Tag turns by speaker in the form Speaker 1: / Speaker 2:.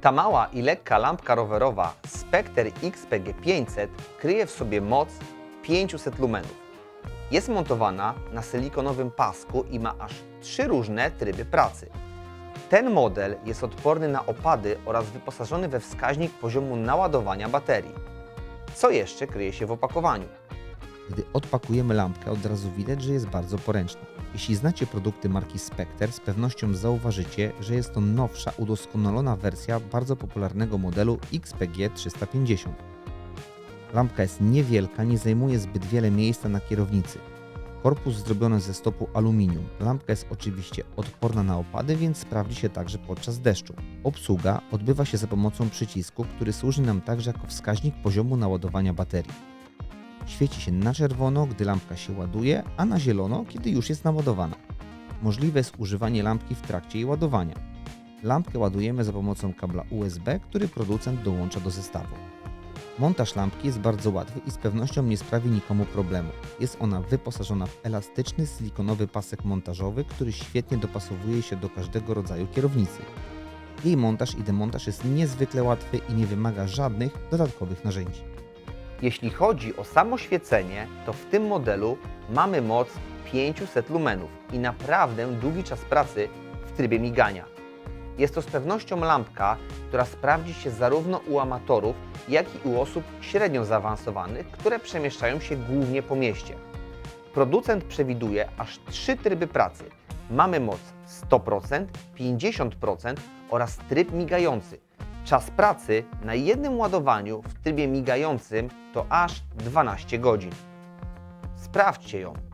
Speaker 1: Ta mała i lekka lampka rowerowa Spectre XPG 500 kryje w sobie moc 500 lumenów. Jest montowana na silikonowym pasku i ma aż trzy różne tryby pracy. Ten model jest odporny na opady oraz wyposażony we wskaźnik poziomu naładowania baterii. Co jeszcze kryje się w opakowaniu?
Speaker 2: Gdy odpakujemy lampkę, od razu widać, że jest bardzo poręczna. Jeśli znacie produkty marki Spectre, z pewnością zauważycie, że jest to nowsza, udoskonalona wersja bardzo popularnego modelu XPG 350. Lampka jest niewielka, nie zajmuje zbyt wiele miejsca na kierownicy. Korpus zrobiony ze stopu aluminium. Lampka jest oczywiście odporna na opady, więc sprawdzi się także podczas deszczu. Obsługa odbywa się za pomocą przycisku, który służy nam także jako wskaźnik poziomu naładowania baterii. Świeci się na czerwono, gdy lampka się ładuje, a na zielono, kiedy już jest naładowana. Możliwe jest używanie lampki w trakcie jej ładowania. Lampkę ładujemy za pomocą kabla USB, który producent dołącza do zestawu. Montaż lampki jest bardzo łatwy i z pewnością nie sprawi nikomu problemu. Jest ona wyposażona w elastyczny silikonowy pasek montażowy, który świetnie dopasowuje się do każdego rodzaju kierownicy. Jej montaż i demontaż jest niezwykle łatwy i nie wymaga żadnych dodatkowych narzędzi.
Speaker 1: Jeśli chodzi o samo świecenie, to w tym modelu mamy moc 500 lumenów i naprawdę długi czas pracy w trybie migania. Jest to z pewnością lampka, która sprawdzi się zarówno u amatorów, jak i u osób średnio zaawansowanych, które przemieszczają się głównie po mieście. Producent przewiduje aż trzy tryby pracy. Mamy moc 100%, 50% oraz tryb migający. Czas pracy na jednym ładowaniu w trybie migającym to aż 12 godzin. Sprawdźcie ją.